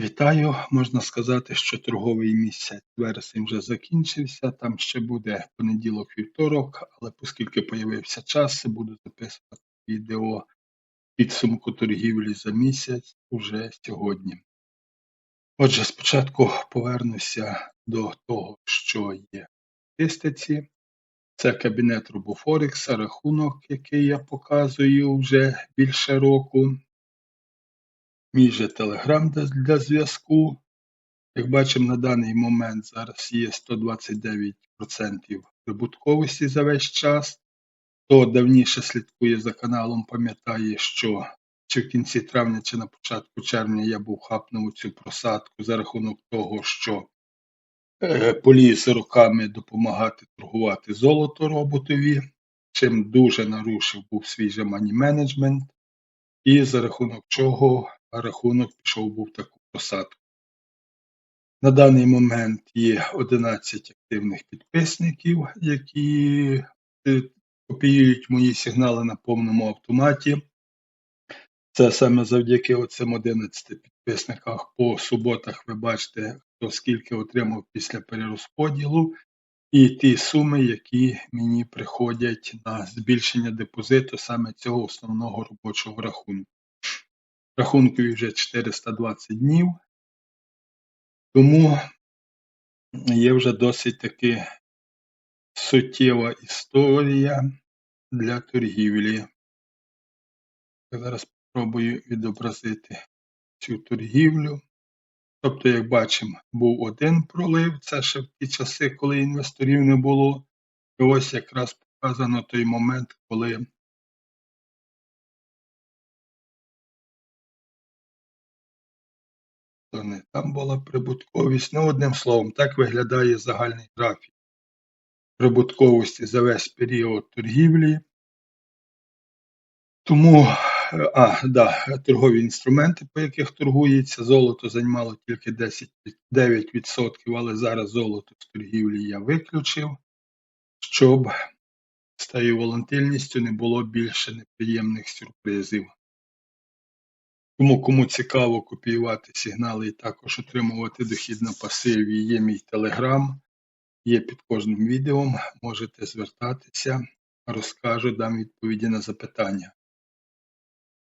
Вітаю! Можна сказати, що торговий місяць вересень вже закінчився. Там ще буде понеділок, вівторок, але оскільки появився час, буду записувати відео підсумку торгівлі за місяць уже сьогодні. Отже, спочатку повернуся до того, що є в статистиці. Це кабінет RoboForex, рахунок, який я показую вже більше року. Мій же телеграм для зв'язку. Як бачимо, на даний момент зараз є 129% прибутковості за весь час. Хто давніше слідкує за каналом, пам'ятає, що чи в кінці травня, чи на початку червня я був хапнув цю просадку за рахунок того, що е, поліз роками допомагати торгувати золото роботові, чим дуже нарушив був свій же мані менеджмент, і за рахунок чого рахунок пішов був таку просадку. На даний момент є 11 активних підписників, які е, копіюють мої сигнали на повному автоматі. Це саме завдяки оцим 11 підписниках. По суботах ви бачите, хто скільки отримав після перерозподілу, і ті суми, які мені приходять на збільшення депозиту саме цього основного робочого рахунку. Рахункові вже 420 днів, тому є вже досить таки суттєва історія для торгівлі. Я зараз спробую відобразити цю торгівлю. Тобто, як бачимо, був один пролив, це ще в ті часи, коли інвесторів не було. І ось якраз показано той момент, коли сторони. Там була прибутковість. Ну, одним словом, так виглядає загальний графік прибутковості за весь період торгівлі. Тому, а, да, торгові інструменти, по яких торгується, золото займало тільки 10, 9%, але зараз золото з торгівлі я виключив, щоб з тією волатильністю не було більше неприємних сюрпризів. Тому кому цікаво копіювати сигнали і також отримувати дохід на пасиві, є мій телеграм, є під кожним відео, можете звертатися, розкажу, дам відповіді на запитання.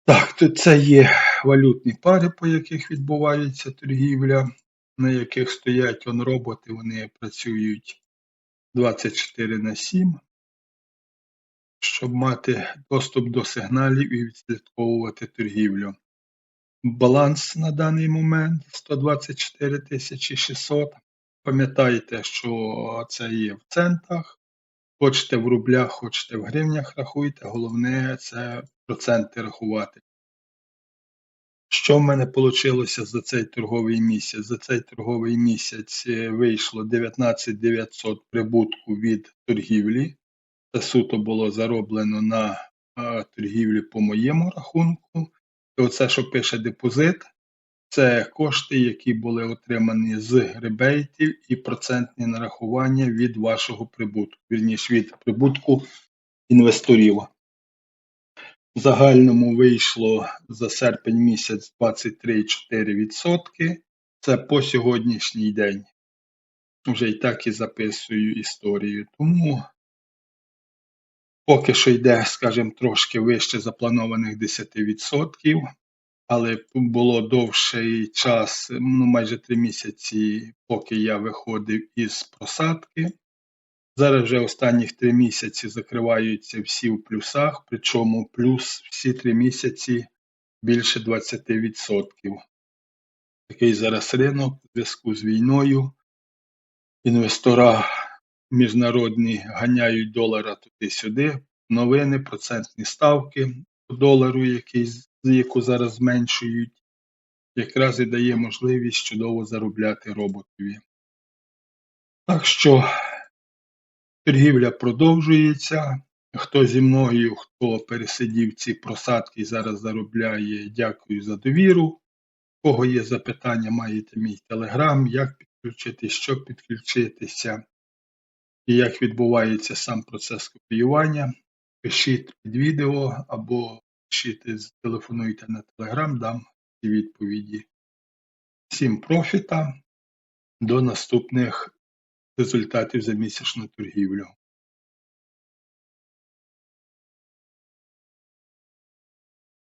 Так, тут це є валютні пари, по яких відбувається торгівля, на яких стоять он роботи, вони працюють 24 на 7, щоб мати доступ до сигналів і відслідковувати торгівлю. Баланс на даний момент 124 600. Пам'ятайте, що це є в центах. Хочете в рублях, хочете в гривнях рахуйте. Головне це проценти рахувати. Що в мене вийшло за цей торговий місяць? За цей торговий місяць е, вийшло 19 900 прибутку від торгівлі. Це суто було зароблено на торгівлі по моєму рахунку. І оце, що пише депозит, це кошти, які були отримані з ребейтів і процентні нарахування від вашого прибутку, вірніше від прибутку інвесторів. В загальному вийшло за серпень місяць 23,4%. Це по сьогоднішній день. Вже і так і записую історію. Тому Поки що йде, скажімо, трошки вище запланованих 10%, але було довший час, ну майже три місяці, поки я виходив із просадки. Зараз вже останніх три місяці закриваються всі в плюсах, причому плюс всі три місяці більше 20%. Такий зараз ринок у зв'язку з війною. Інвестора міжнародні ганяють долара туди-сюди, новини, процентні ставки по долару, який, яку зараз зменшують, якраз і дає можливість чудово заробляти роботові. Так що торгівля продовжується. Хто зі мною, хто пересидів ці просадки і зараз заробляє, дякую за довіру. У кого є запитання, маєте мій телеграм, як підключитись, що підключитися і як відбувається сам процес копіювання. Пишіть під відео або пишіть, телефонуйте на телеграм, дам ці відповіді. Всім профіта. До наступних результатів за місячну торгівлю.